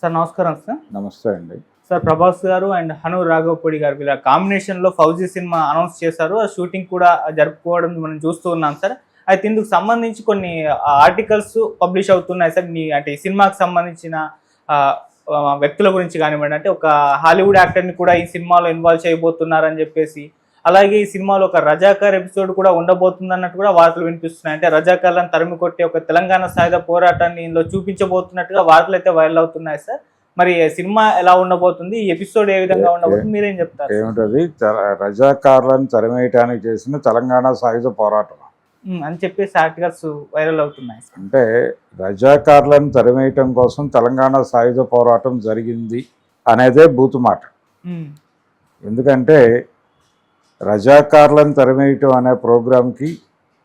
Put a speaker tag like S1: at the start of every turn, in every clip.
S1: Sir నమస్కారం sir.
S2: నమస్తే అండి.
S1: సార్ ప్రభాస్ గారు అండ్ హను రాఘవపూడి గారు వీళ్ళ కాంబినేషన్లో ఫౌజీ సినిమా అనౌన్స్ చేశారు. ఆ షూటింగ్ కూడా జరుపుకోవడం మనం చూస్తూ ఉన్నాం సార్. అయితే ఇందుకు సంబంధించి కొన్ని ఆర్టికల్స్ పబ్లిష్ అవుతున్నాయి సార్. మీ అంటే ఈ సినిమాకి సంబంధించిన వ్యక్తుల గురించి కానివ్వండి అంటే ఒక హాలీవుడ్ యాక్టర్ని కూడా ఈ సినిమాలో ఇన్వాల్వ్ చేయబోతున్నారని చెప్పేసి అలాగే ఈ సినిమాలో ఒక రజాకార్ ఎపిసోడ్ కూడా ఉండబోతుంది అన్నట్టు కూడా వార్తలు వినిపిస్తున్నాయి. అంటే రజాకార్లను తరిమి కొట్టే ఒక తెలంగాణ సాయుధ పోరాటాన్ని ఇందులో చూపించబోతున్నట్టుగా వార్తలు అయితే వైరల్ అవుతున్నాయి సార్. మరి సినిమా ఎలా ఉండబోతుంది? ఈ ఎపిసోడ్ ఏ విధంగా ఉండబోతుంది? మీరేం చెప్తారు
S2: ఏమిటది? రజాకారులను తరిమేయటానికి చేసిన తెలంగాణ సాయుధ పోరాటం.
S1: అని చెప్పేసి ఆర్టికల్స్ వైరల్ అవుతున్నాయి
S2: అంటే రజాకారులను తరిమేయటం కోసం తెలంగాణ సాయుధ పోరాటం జరిగింది అనేదే బూతు మాట. ఎందుకంటే రజాకారులను తరిమేయటం అనే ప్రోగ్రాంకి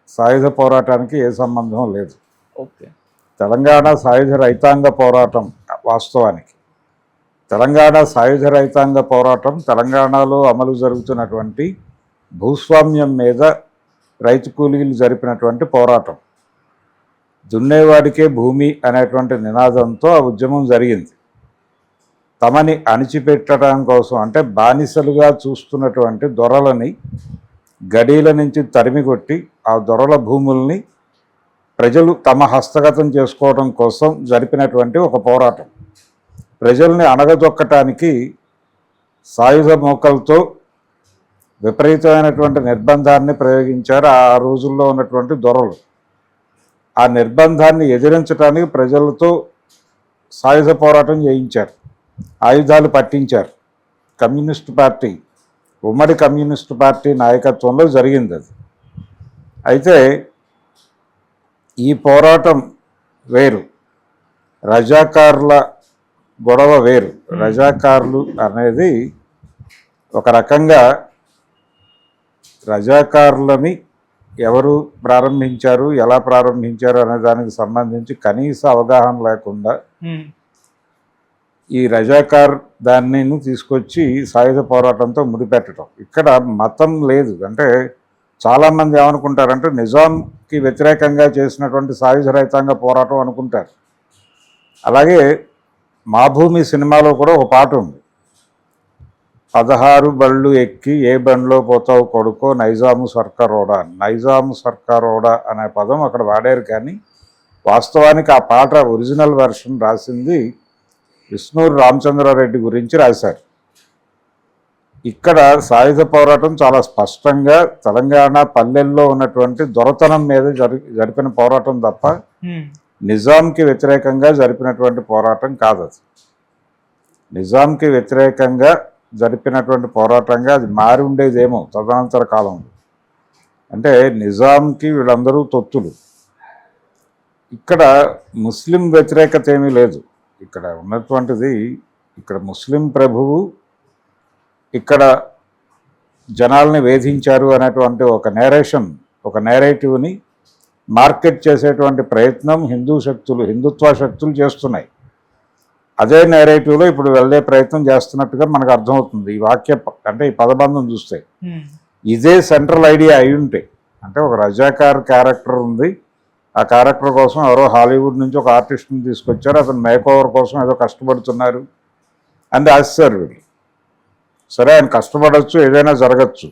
S2: సాయుధ పోరాటానికి ఏ సంబంధం లేదు.
S1: ఓకే.
S2: తెలంగాణ సాయుధ రైతాంగ పోరాటం వాస్తవానికి. తెలంగాణ సాయుధ రైతాంగ పోరాటం తెలంగాణలో అమలు జరుగుతున్నటువంటి భూస్వామ్యం మీద రైతు కూలీలు జరిపినటువంటి పోరాటం. దున్నేవాడికే భూమి అనేటువంటి నినాదంతో ఆ ఉద్యమం జరిగింది. తమని అణిచిపెట్టడం కోసం అంటే బానిసలుగా చూస్తున్నటువంటి దొరలని గడీల నుంచి తరిమికొట్టి ఆ దొరల భూముల్ని ప్రజలు తమ హస్తగతం చేసుకోవడం కోసం జరిపినటువంటి ఒక పోరాటం. ప్రజల్ని అణగదొక్కటానికి సాయుధ మోకలతో విపరీతమైనటువంటి నిర్బంధాన్ని ప్రయోగించారు ఆ రోజుల్లో ఉన్నటువంటి దొరలు. ఆ నిర్బంధాన్ని ఎదిరించడానికి ప్రజలతో సాయుధ పోరాటం చేయించారు. ఆయుధాలు పట్టించారు. కమ్యూనిస్ట్ పార్టీ ఉమ్మడి కమ్యూనిస్ట్ పార్టీ నాయకత్వంలో జరిగింది అది. అయితే ఈ పోరాటం వేరు రజాకారుల గొడవ వేరు. రజాకారులు అనేది ఒక రకంగా రజాకారులని ఎవరు ప్రారంభించారు ఎలా ప్రారంభించారు అనే దానికి సంబంధించి కనీస అవగాహన లేకుండా ఈ రజాకార్ దాన్ని తీసుకొచ్చి సాయుధ పోరాటంతో ముడిపెట్టడం. ఇక్కడ మతం లేదు. అంటే చాలామంది ఏమనుకుంటారంటే నిజాంకి వ్యతిరేకంగా చేసినటువంటి సాయుధ రైతాంగ పోరాటం అనుకుంటారు. అలాగే మా భూమి సినిమాలో కూడా ఒక పాట ఉంది. పదహారు బళ్ళు ఎక్కి ఏ బండిలో పోతావు కొడుకో నైజాము సర్కారోడా. నైజాము సర్కారోడా అనే పదం అక్కడ వాడారు కానీ వాస్తవానికి ఆ పాట ఒరిజినల్ వెర్షన్ రాసింది విష్ణూరు రామచంద్రారెడ్డి గురించి రాశారు. ఇక్కడ సాయుధ పోరాటం చాలా స్పష్టంగా తెలంగాణ పల్లెల్లో ఉన్నటువంటి దొరతనం మీద జరి జరిపిన పోరాటం తప్ప నిజాంకి వ్యతిరేకంగా జరిపినటువంటి పోరాటం కాదు అది నిజాంకి వ్యతిరేకంగా జరిపినటువంటి పోరాటంగా అది మారి ఉండేదేమో తదనంతర కాలంలో అంటే నిజాంకి వీళ్ళందరూ తొత్తులు. ఇక్కడ ముస్లిం వ్యతిరేకత ఏమీ లేదు. ఇక్కడ ఉన్నటువంటిది ఇక్కడ ముస్లిం ప్రభువు ఇక్కడ జనాల్ని వేధించారు అనేటువంటి ఒక నేరేషన్ ఒక నేరేటివ్ని మార్కెట్ చేసేటువంటి ప్రయత్నం హిందూ శక్తులు హిందుత్వ శక్తులు చేస్తున్నాయి. అదే నేరేటివ్లో ఇప్పుడు వెళ్ళే ప్రయత్నం చేస్తున్నట్టుగా మనకు అర్థమవుతుంది. ఈ వాక్య అంటే ఈ పదబంధం చూస్తే. ఇదే సెంట్రల్ ఐడియా అయి ఉంటే. అంటే ఒక రజాకార్ క్యారెక్టర్ ఉంది. ఆ క్యారెక్టర్ కోసం ఎవరో హాలీవుడ్ నుంచి ఒక ఆర్టిస్ట్ని తీసుకొచ్చారు. అతను మేక్ ఓవర్ కోసం ఏదో కష్టపడుతున్నారు. అని రాశారు వీళ్ళు సరే ఆయన కష్టపడవచ్చు ఏదైనా జరగచ్చు.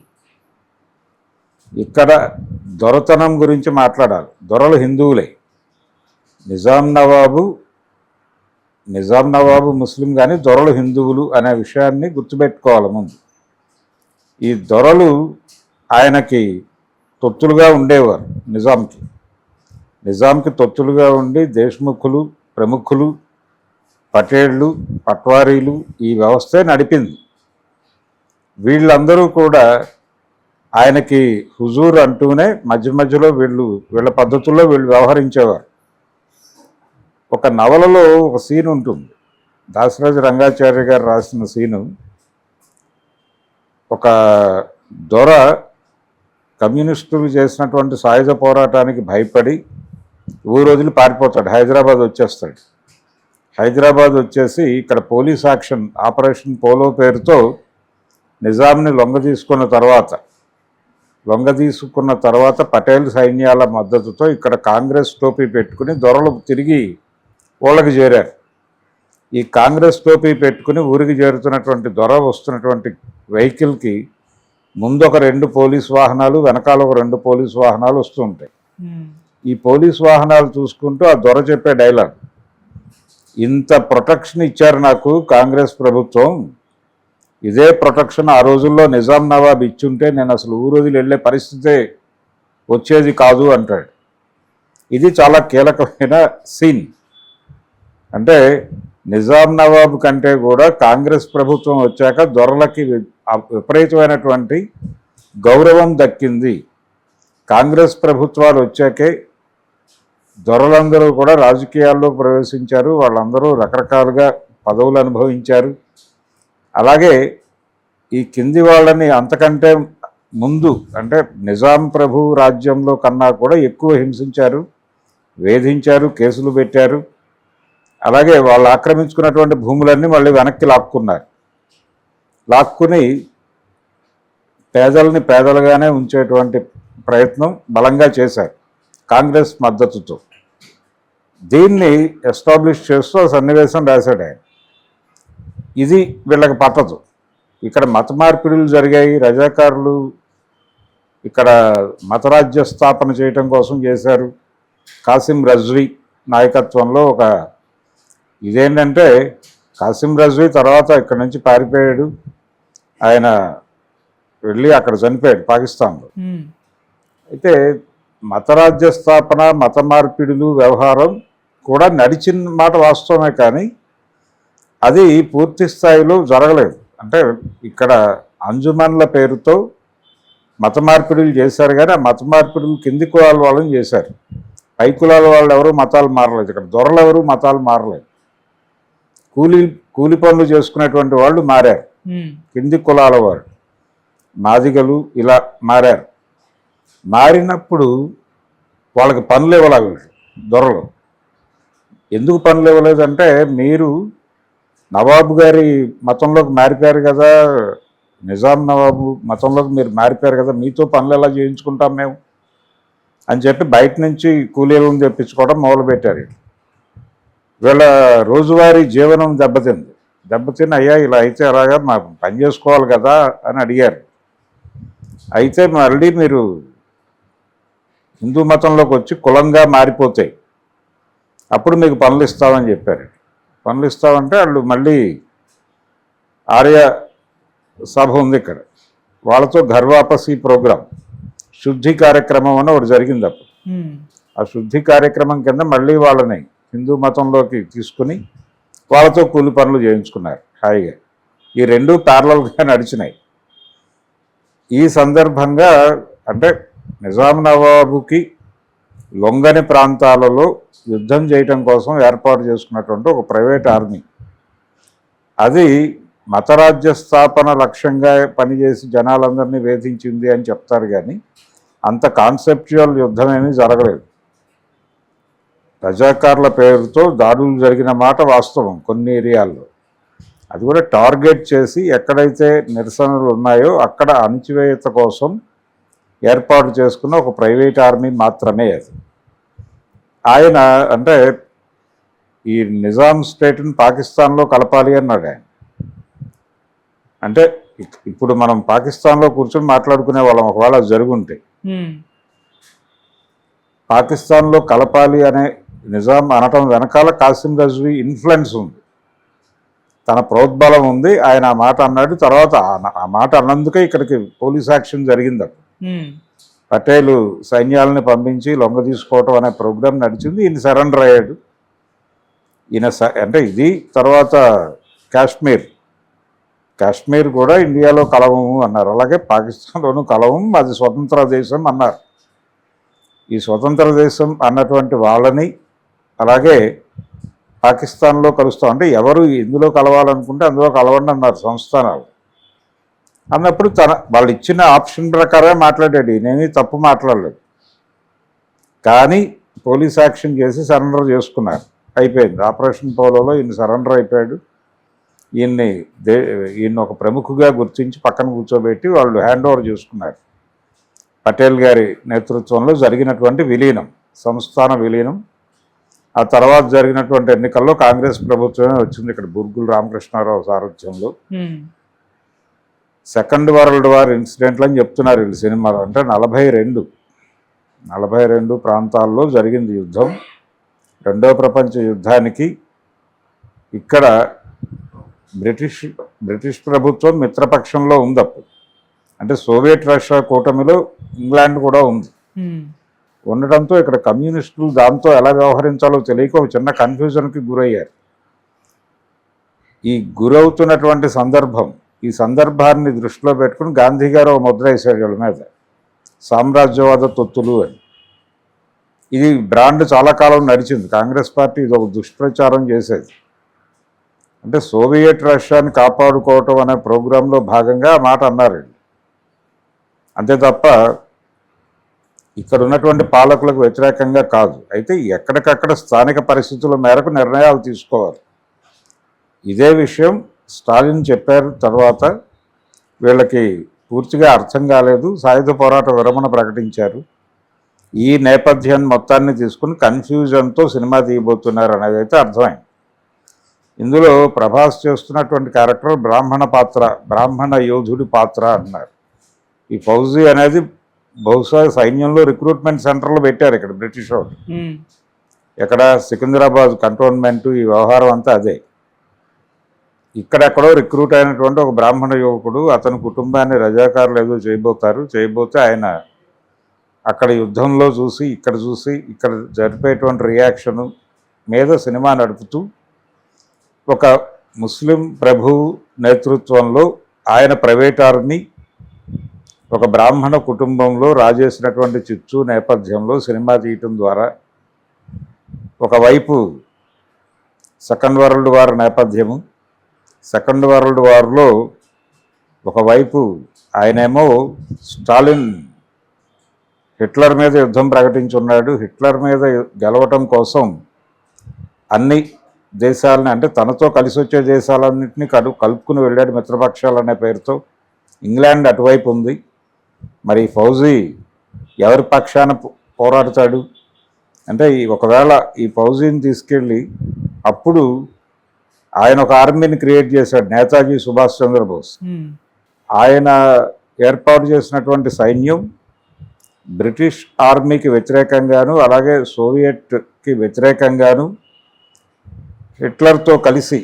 S2: ఇక్కడ దొరతనం గురించి మాట్లాడాలి. దొరలు హిందువులే. నిజాం నవాబు నిజాం నవాబు ముస్లిం కానీ దొరలు హిందువులు అనే విషయాన్ని గుర్తుపెట్టుకోవాలి ముందు. ఈ దొరలు ఆయనకి తొత్తులుగా ఉండేవారు నిజాంకి. నిజాంకి తొత్తులుగా ఉండి దేశ్ముఖులు ప్రముఖులు పటేళ్ళు పట్వారీలు ఈ వ్యవస్థే నడిపింది. వీళ్ళందరూ కూడా ఆయనకి హుజూర్ అంటూనే మధ్య మధ్యలో వీళ్ళు వీళ్ళ పద్ధతుల్లో వీళ్ళు వ్యవహరించేవారు. ఒక నవలలో ఒక సీన్ ఉంటుంది. దాసరాజు రంగాచార్య గారు రాసిన సీను ఒక దొర కమ్యూనిస్టులు చేసినటువంటి సాయుధ పోరాటానికి భయపడి ఊరు వదిలి పారిపోతాడు. హైదరాబాద్ వచ్చేస్తాడు. హైదరాబాద్ వచ్చేసి ఇక్కడ పోలీస్ యాక్షన్ ఆపరేషన్ పోలో పేరుతో నిజాంని లొంగ తీసుకున్న తర్వాత లొంగ తీసుకున్న తర్వాత పటేల్ సైన్యాల మద్దతుతో ఇక్కడ కాంగ్రెస్ టోపీ పెట్టుకుని దొరలు తిరిగి ఊళ్ళకి చేరారు.
S3: ఈ కాంగ్రెస్ టోపీ పెట్టుకుని ఊరికి చేరుతున్నటువంటి దొర వస్తున్నటువంటి వెహికల్కి ముందు ఒక రెండు పోలీస్ వాహనాలు వెనకాల ఒక రెండు పోలీస్ వాహనాలు వస్తుంటాయి ఈ పోలీస్ వాహనాలు చూసుకుంటూ ఆ దొర చెప్పే డైలాగ్. ఇంత ప్రొటెక్షన్ ఇచ్చారు నాకు కాంగ్రెస్ ప్రభుత్వం. ఇదే ప్రొటెక్షన్ ఆ రోజుల్లో నిజాం నవాబ్ ఇచ్చుంటే నేను అసలు ఊరోజులు వెళ్ళే పరిస్థితే వచ్చేది కాదు అంటాడు. ఇది చాలా కీలకమైన సీన్. అంటే నిజాం నవాబ్ కంటే కూడా కాంగ్రెస్ ప్రభుత్వం వచ్చాక దొరలకి వి- విపరీతమైనటువంటి గౌరవం దక్కింది. కాంగ్రెస్ ప్రభుత్వాలు వచ్చాకే దొరలందరూ కూడా రాజకీయాల్లో ప్రవేశించారు. వాళ్ళందరూ రకరకాలుగా పదవులు అనుభవించారు. అలాగే ఈ కింది వాళ్ళని అంతకంటే ముందు అంటే నిజాం ప్రభు రాజ్యంలో కన్నా కూడా ఎక్కువ హింసించారు వేధించారు కేసులు పెట్టారు. అలాగే వాళ్ళు ఆక్రమించుకున్నటువంటి భూములన్నీ మళ్ళీ వెనక్కి లాక్కున్నారు. లాక్కుని పేదల్ని పేదలుగానే ఉంచేటువంటి ప్రయత్నం బలంగా చేశారు కాంగ్రెస్ మద్దతుతో. దీన్ని ఎస్టాబ్లిష్ చేస్తూ ఆ సన్నివేశం రాశాడు. ఆయన ఇది వీళ్ళకి పట్టదు. ఇక్కడ మత మార్పిడులు జరిగాయి రజాకారులు ఇక్కడ మతరాజ్య స్థాపన చేయటం కోసం చేశారు. కాసిం రజ్వీ నాయకత్వంలో ఒక ఇదేంటంటే కాసిం రజ్వీ తర్వాత ఇక్కడ నుంచి పారిపోయాడు. ఆయన వెళ్ళి అక్కడ చనిపోయాడు పాకిస్తాన్లో. అయితే మతరాజ్య స్థాపన మత మార్పిడులు వ్యవహారం కూడా నడిచిన మాట వాస్తవమే కానీ అది పూర్తి స్థాయిలో జరగలేదు. అంటే ఇక్కడ అంజుమన్ల పేరుతో మత మార్పిడులు చేశారు కానీ ఆ మత మార్పిడులు కింది కులాల వాళ్ళని చేశారు. పై కులాల వాళ్ళు ఎవరు మతాలు మారలేదు. ఇక్కడ దొరలు ఎవరు మతాలు మారలేదు. కూలీ కూలి పనులు చేసుకునేటువంటి వాళ్ళు మారారు. కింది కులాల వారు మాదిగలు ఇలా మారారు. మారినప్పుడు వాళ్ళకి పనులు ఇవ్వాలి దొరలు. ఎందుకు పనులు ఇవ్వలేదంటే మీరు నవాబు గారి మతంలోకి మారిపోయారు కదా. నిజాం నవాబు మతంలోకి మీరు మారిపోయారు కదా. మీతో పనులు ఎలా చేయించుకుంటాం మేము? అని చెప్పి బయట నుంచి కూలీలను తెప్పించుకోవడం మొదలుపెట్టారు. వీళ్ళ రోజువారీ జీవనం దెబ్బతింది. దెబ్బతిని అయ్యా ఇలా అయితే అలాగా మాకు పని చేసుకోవాలి కదా అని అడిగారు. అయితే మళ్ళీ మీరు హిందూ మతంలోకి వచ్చి కులంగా మారిపోతాయి అప్పుడు మీకు పనులు ఇస్తామని చెప్పారు. పనులు ఇస్తామంటే వాళ్ళు మళ్ళీ ఆర్య సభ ఉంది ఇక్కడ. వాళ్ళతో ఘర్వాపసి ప్రోగ్రాం శుద్ధి కార్యక్రమం అని ఒకటి జరిగింది అప్పుడు. ఆ శుద్ధి కార్యక్రమం కింద మళ్ళీ వాళ్ళని హిందూ మతంలోకి తీసుకుని వాళ్ళతో కూలి పనులు చేయించుకున్నారు హాయిగా. ఈ రెండు ప్యారలల్గా నడిచినాయి. ఈ సందర్భంగా అంటే నిజాం నవాబుకి లొంగని ప్రాంతాలలో యుద్ధం చేయటం కోసం ఏర్పాటు చేసుకున్నటువంటి ఒక ప్రైవేట్ ఆర్మీ. అది మతరాజ్య స్థాపన లక్ష్యంగా పనిచేసి జనాలందరినీ వేధించింది అని చెప్తారు కానీ అంత కాన్సెప్చువల్ యుద్ధం జరగలేదు. రజాకార్ల పేరుతో దాడులు జరిగిన మాట వాస్తవం కొన్ని ఏరియాల్లో. అది కూడా టార్గెట్ చేసి ఎక్కడైతే నిరసనలు ఉన్నాయో అక్కడ అణిచివేత కోసం ఏర్పాటు చేసుకున్న ఒక ప్రైవేట్ ఆర్మీ మాత్రమే అది. ఆయన అంటే ఈ నిజాం స్టేట్ని పాకిస్తాన్లో కలపాలి అన్నాడు ఆయన. అంటే ఇప్పుడు మనం పాకిస్తాన్లో కూర్చొని మాట్లాడుకునే వాళ్ళం ఒకవేళ జరుగుంటే. పాకిస్తాన్లో కలపాలి అనే నిజాం అనటం వెనకాల కాసిం రజ్వీ ఇన్ఫ్లుయెన్స్ ఉంది. తన ప్రోద్బలం ఉంది ఆయన ఆ మాట అన్నాడు తర్వాత ఆ- ఆ మాట అన్నందుకే ఇక్కడికి పోలీస్ యాక్షన్ జరిగింది అప్పుడు పటేలు సైన్యాలని పంపించి లొంగ తీసుకోవటం అనే ప్రోగ్రాం నడిచింది. ఈయన సరెండర్ అయ్యాడు. ఈయన స- అంటే ఇది తర్వాత కాశ్మీర్. కాశ్మీర్ కూడా ఇండియాలో కలవము అన్నారు. అలాగే పాకిస్తాన్లోనూ కలవం అది స్వతంత్ర దేశం అన్నారు. ఈ స్వతంత్ర దేశం అన్నటువంటి వాళ్ళని అలాగే పాకిస్తాన్లో కలుస్తాం. అంటే ఎవరు ఎందులో కలవాలనుకుంటే అందులో కలవండి అన్నారు సంస్థానాలు. అన్నప్పుడు తన వాళ్ళు ఇచ్చిన ఆప్షన్ ప్రకారమే మాట్లాడాడు. నేనేమీ తప్పు మాట్లాడలేదు. కానీ పోలీస్ యాక్షన్ చేసి సరెండర్ చేసుకున్నారు. అయిపోయింది. ఆపరేషన్ పోలోలో ఈయన సరెండర్ అయిపోయాడు. ఈయన్ని దే ఈయన ఒక ప్రముఖుగా గుర్తించి పక్కన కూర్చోబెట్టి వాళ్ళు హ్యాండ్ ఓవర్ చేసుకున్నారు. పటేల్ గారి నేతృత్వంలో జరిగినటువంటి విలీనం సంస్థాన విలీనం. ఆ తర్వాత జరిగినటువంటి ఎన్నికల్లో కాంగ్రెస్ ప్రభుత్వమే వచ్చింది. ఇక్కడ బుర్గులు రామకృష్ణారావు సారథ్యంలో. సెకండ్ వరల్డ్ వార్ ఇన్సిడెంట్లు అని చెప్తున్నారు వీళ్ళు సినిమాలో. అంటే నలభై రెండు. నలభై రెండు ప్రాంతాల్లో జరిగింది యుద్ధం. రెండవ ప్రపంచ యుద్ధానికి ఇక్కడ బ్రిటిష్ బ్రిటిష్ ప్రభుత్వం మిత్రపక్షంలో ఉంది అప్పుడు. అంటే సోవియట్ రష్యా కూటమిలో ఇంగ్లాండ్ కూడా ఉంది.
S1: ఉమ్,
S3: ఉండడంతో ఇక్కడ కమ్యూనిస్టులు దాంతో ఎలా వ్యవహరించాలో తెలియక ఒక చిన్న కన్ఫ్యూజన్కి గురయ్యారు. ఈ గురవుతున్నటువంటి సందర్భం ఈ సందర్భాన్ని దృష్టిలో పెట్టుకుని గాంధీ గారు ఒక ముద్ర వీళ్ళ మీద. సామ్రాజ్యవాద తొత్తులు అని. ఇది బ్రాండ్ చాలా కాలం నడిచింది. కాంగ్రెస్ పార్టీ ఇది ఒక దుష్ప్రచారం చేసేది. అంటే సోవియట్ రష్యాని కాపాడుకోవటం అనే ప్రోగ్రాంలో భాగంగా ఆ మాట అన్నారు అంతే తప్ప ఇక్కడ ఉన్నటువంటి పాలకులకు వ్యతిరేకంగా కాదు. అయితే ఎక్కడికక్కడ స్థానిక పరిస్థితుల మేరకు నిర్ణయాలు తీసుకోవాలి. ఇదే విషయం స్టాలిన్ చెప్పారు తర్వాత వీళ్ళకి పూర్తిగా అర్థం కాలేదు. సాయుధ పోరాట విరమణ ప్రకటించారు. ఈ నేపథ్యాన్ని మొత్తాన్ని తీసుకుని కన్ఫ్యూజన్తో సినిమా తీయబోతున్నారు అనేది అయితే అర్థమైంది. ఇందులో ప్రభాస్ చేస్తున్నటువంటి క్యారెక్టర్ బ్రాహ్మణ పాత్ర బ్రాహ్మణ యోధుడి పాత్ర అన్నారు. ఈ ఫౌజీ అనేది బహుశా సైన్యంలో రిక్రూట్మెంట్ సెంటర్లో పెట్టారు ఇక్కడ బ్రిటిష్ వాళ్ళు. ఎక్కడ సికింద్రాబాద్ కంటోన్మెంట్ ఈ వ్యవహారం అంతా అదే. ఇక్కడెక్కడో రిక్రూట్ అయినటువంటి ఒక బ్రాహ్మణ యువకుడు అతని కుటుంబాన్ని రజాకారులు ఏదో చేయబోతారు చేయబోతే ఆయన అక్కడ యుద్ధంలో చూసి ఇక్కడ చూసి ఇక్కడ జరిపేటువంటి రియాక్షను మీద సినిమా నడుపుతూ ఒక ముస్లిం ప్రభు నేతృత్వంలో ఆయన ప్రైవేట్ ఆర్మీ ఒక బ్రాహ్మణ కుటుంబంలో రాజేసినటువంటి చిచ్చు నేపథ్యంలో సినిమా తీయటం ద్వారా ఒకవైపు సెకండ్ వరల్డ్ వార్ నేపథ్యము సెకండ్ వరల్డ్ వార్లో ఒకవైపు ఆయనేమో స్టాలిన్ హిట్లర్ మీద యుద్ధం ప్రకటించున్నాడు. హిట్లర్ మీద గెలవటం కోసం అన్ని దేశాలని అంటే తనతో కలిసి వచ్చే దేశాలన్నింటినీ కలు కలుపుకుని వెళ్ళాడు మిత్రపక్షాలు అనే పేరుతో. ఇంగ్లాండ్ అటువైపు ఉంది. మరి ఫౌజీ ఎవరి పక్షాన పో- పోరాడతాడు? అంటే ఈ ఒకవేళ ఈ ఫౌజీని తీసుకెళ్ళి అప్పుడు ఆయన ఒక ఆర్మీని క్రియేట్ చేశాడు నేతాజీ సుభాష్ చంద్రబోస్. ఆయన ఏర్పాటు చేసినటువంటి సైన్యం బ్రిటిష్ ఆర్మీకి వ్యతిరేకంగాను అలాగే సోవియట్కి వ్యతిరేకంగాను హిట్లర్తో కలిసి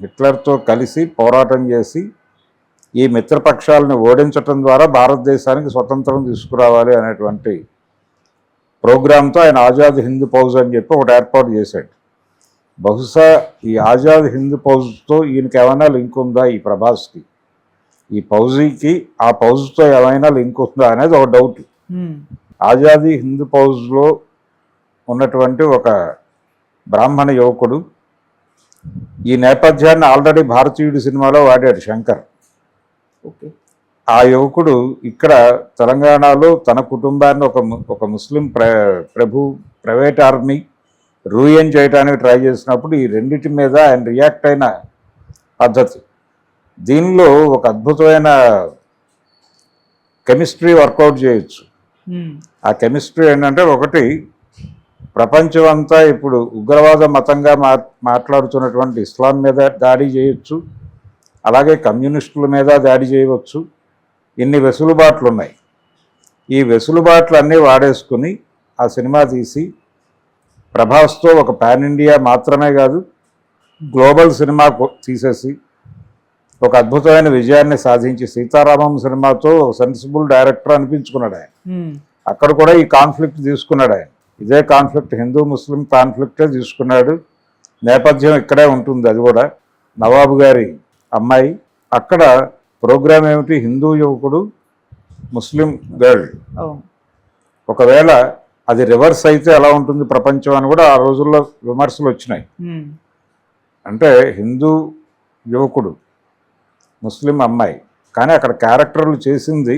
S3: హిట్లర్తో కలిసి పోరాటం చేసి ఈ మిత్రపక్షాలను ఓడించటం ద్వారా భారతదేశానికి స్వతంత్రం తీసుకురావాలి అనేటువంటి ప్రోగ్రాంతో ఆయన ఆజాద్ హింద్ ఫౌజ్ అని చెప్పి ఒకటి ఏర్పాటు చేశాడు. బహుశా ఈ ఆజాద్ హింద్ ఫౌజ్తో ఈయనకి ఏమైనా లింక్ ఉందా ఈ ప్రభాస్కి? ఈ ఫౌజీకి ఆ ఫౌజ్తో ఏమైనా లింక్ ఉందా అనేది ఒక డౌట్. ఆజాదీ హింద్ ఫౌజ్లో ఉన్నటువంటి ఒక బ్రాహ్మణ యువకుడు ఈ నేపథ్యాన్ని ఆల్రెడీ భారతీయుడు సినిమాలో వాడాడు శంకర్.
S1: ఓకే.
S3: ఆ యువకుడు ఇక్కడ తెలంగాణలో తన కుటుంబాన్ని ఒక ఒక ముస్లిం ప్ర ప్రభు ప్రైవేట్ ఆర్మీ రూయన్ చేయడానికి ట్రై చేసినప్పుడు ఈ రెండిటి మీద ఆయన రియాక్ట్ అయిన పద్ధతి. దీనిలో ఒక అద్భుతమైన కెమిస్ట్రీ వర్కౌట్ చేయొచ్చు. ఆ కెమిస్ట్రీ ఏంటంటే ఒకటి ప్రపంచం అంతా ఇప్పుడు ఉగ్రవాద మతంగా మా మాట్లాడుతున్నటువంటి ఇస్లాం మీద దాడి చేయొచ్చు. అలాగే కమ్యూనిస్టుల మీద దాడి చేయవచ్చు. ఇన్ని వెసులుబాట్లు ఉన్నాయి ఈ వెసులుబాట్లు అన్నీ వాడేసుకుని ఆ సినిమా తీసి ప్రభాస్తో ఒక పాన్ ఇండియా మాత్రమే కాదు గ్లోబల్ సినిమా తీసేసి ఒక అద్భుతమైన విజయాన్ని సాధించి సీతారామం సినిమాతో సెన్సిబుల్ డైరెక్టర్ అనిపించుకున్నాడు ఆయన. అక్కడ కూడా ఈ కాన్ఫ్లిక్ట్ తీసుకున్నాడు ఆయన. ఇదే కాన్ఫ్లిక్ట్ హిందూ ముస్లిం కాన్ఫ్లిక్టే తీసుకున్నాడు. నేపథ్యం ఇక్కడే ఉంటుంది అది కూడా. నవాబు గారి అమ్మాయి. అక్కడ ప్రోగ్రామ్ ఏమిటి? హిందూ యువకుడు ముస్లిం గర్ల్. ఒకవేళ అది రివర్స్ అయితే ఎలా ఉంటుంది ప్రపంచం అని కూడా ఆ రోజుల్లో విమర్శలు వచ్చినాయి. అంటే హిందూ యువకుడు ముస్లిం అమ్మాయి కానీ అక్కడ క్యారెక్టర్లు చేసింది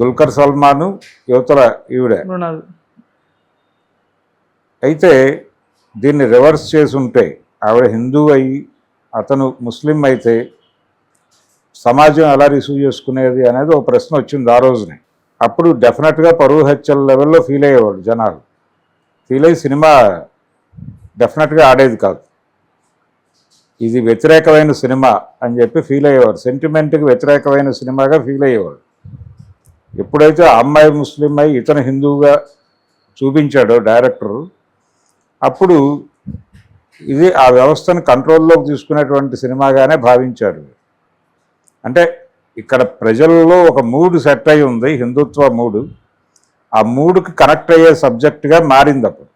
S3: దుల్కర్ సల్మాను యువతల ఈవిడే. అయితే దీన్ని రివర్స్ చేసి ఉంటే ఆవిడ హిందూ అయి అతను ముస్లిం అయితే సమాజం ఎలా రిసీవ్ చేసుకునేది అనేది ఒక ప్రశ్న వచ్చింది ఆ రోజునే. అప్పుడు డెఫినెట్గా పరువు హత్యల లెవెల్లో ఫీల్ అయ్యేవాడు జనాలు. ఫీల్ అయ్యి సినిమా డెఫినెట్గా ఆడేది కాదు. ఇది వ్యతిరేకమైన సినిమా అని చెప్పి ఫీల్ అయ్యేవారు. సెంటిమెంట్కి వ్యతిరేకమైన సినిమాగా ఫీల్ అయ్యేవాడు ఎప్పుడైతే అమ్మాయి ముస్లిం అయి ఇతను హిందువుగా చూపించాడో డైరెక్టరు అప్పుడు ఇది ఆ వ్యవస్థను కంట్రోల్లోకి తీసుకునేటువంటి సినిమాగానే భావించారు. అంటే ఇక్కడ ప్రజల్లో ఒక మూడు సెట్ అయి ఉంది హిందుత్వ మూడు. ఆ మూడుకి కనెక్ట్ అయ్యే సబ్జెక్టుగా మారింది అప్పుడు.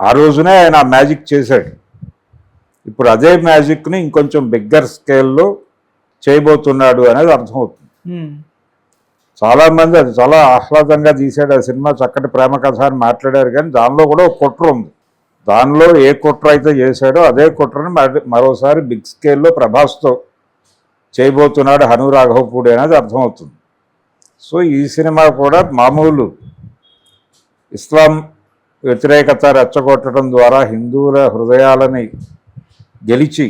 S3: ఆ రోజునే ఆయన ఆ మ్యాజిక్ చేశాడు. ఇప్పుడు అదే మ్యాజిక్ని ఇంకొంచెం బిగ్గర్ స్కేల్లో చేయబోతున్నాడు అనేది అర్థమవుతుంది. చాలామంది అది చాలా ఆహ్లాదంగా తీశాడు. ఆ సినిమా చక్కటి ప్రేమ కథ అని మాట్లాడారు కానీ దానిలో కూడా ఒక కుట్ర ఉంది. దానిలో ఏ కుట్ర అయితే చేశాడో అదే కుట్రని మరి- మరోసారి బిగ్ స్కేల్లో ప్రభాస్తో చేయబోతున్నాడు హను రాఘవపూడి అనేది అర్థమవుతుంది. సో ఈ సినిమా కూడా మామూలు ఇస్లాం వ్యతిరేకత రెచ్చగొట్టడం ద్వారా హిందువుల హృదయాలని గెలిచి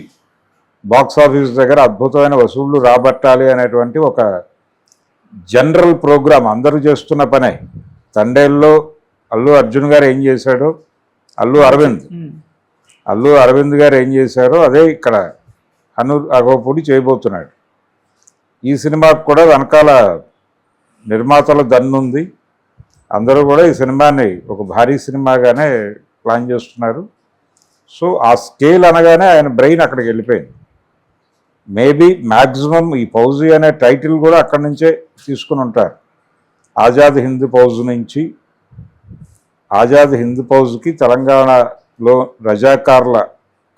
S3: బాక్స్ ఆఫీస్ దగ్గర అద్భుతమైన వసూళ్ళు రాబట్టాలి అనేటువంటి ఒక జనరల్ ప్రోగ్రామ్ అందరూ చేస్తున్న పనే. తండేల్లో అల్లు అర్జున్ గారు ఏం చేశాడో? అల్లు అరవింద్. అల్లు అరవింద్ గారు ఏం చేశారో అదే ఇక్కడ అను అగోపూడి చేయబోతున్నాడు. ఈ సినిమాకు కూడా వెనకాల నిర్మాతల దన్నుంది. అందరూ కూడా ఈ సినిమాని ఒక భారీ సినిమాగానే ప్లాన్ చేస్తున్నారు. సో ఆ స్కేల్ అనగానే ఆయన బ్రెయిన్ అక్కడికి వెళ్ళిపోయింది. మేబీ మ్యాక్సిమం ఈ పౌజీ అనే టైటిల్ కూడా అక్కడి నుంచే తీసుకుని ఉంటారు. ఆజాద్ హింద్ పౌజ్ నుంచి. ఆజాద్ హింద్ పౌజ్కి తెలంగాణలో రజాకార్ల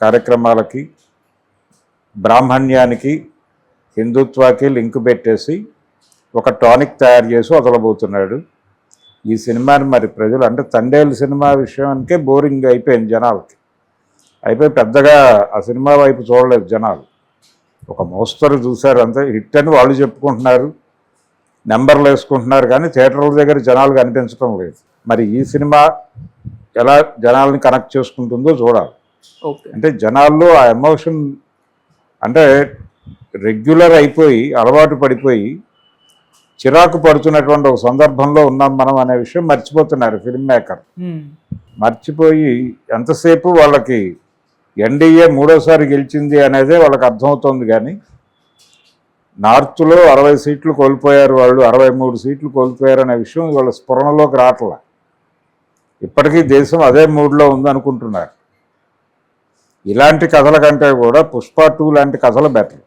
S3: కార్యక్రమాలకి బ్రాహ్మణ్యానికి హిందుత్వాకి లింక్ పెట్టేసి ఒక టానిక్ తయారు చేసి వదలబోతున్నాడు. ఈ సినిమాని మరి ప్రజలు అంటే తండేలు సినిమా విషయానికే బోరింగ్ అయిపోయింది జనాలకి. అయిపోయి పెద్దగా ఆ సినిమా వైపు చూడలేదు జనాలు. ఒక మోస్తరు చూశారు అంతే హిట్ అని వాళ్ళు చెప్పుకుంటున్నారు నెంబర్లు వేసుకుంటున్నారు కానీ థియేటర్ల దగ్గర జనాలు కనిపించడం లేదు. మరి ఈ సినిమా ఎలా జనాల్ని కనెక్ట్ చేసుకుంటుందో చూడాలి.
S1: ఓకే.
S3: అంటే జనాల్లో ఆ ఎమోషన్ అంటే రెగ్యులర్ అయిపోయి అలవాటు పడిపోయి చిరాకు పడుతున్నటువంటి ఒక సందర్భంలో ఉన్నాం మనం అనే విషయం మర్చిపోతున్నారు ఫిల్మ్ మేకర్ మర్చిపోయి ఎంతసేపు వాళ్ళకి ఎన్డీఏ మూడోసారి గెలిచింది అనేదే వాళ్ళకి అర్థమవుతోంది కానీ నార్త్లో అరవై సీట్లు కోల్పోయారు వాళ్ళు అరవై మూడు సీట్లు కోల్పోయారు అనే విషయం వాళ్ళ స్ఫురణలోకి రావట్లే ఇప్పటికీ దేశం అదే మూడ్లో ఉందనుకుంటున్నారు. ఇలాంటి కథల కంటే కూడా పుష్ప టూ లాంటి కథలు బెటర్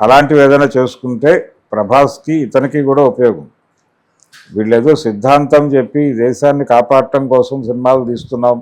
S3: అలాంటివి ఏదైనా చేసుకుంటే ప్రభాస్కి ఇతనికి కూడా ఉపయోగం. వీళ్ళేదో సిద్ధాంతం చెప్పి దేశాన్ని కాపాడటం కోసం సినిమాలు తీస్తున్నాం.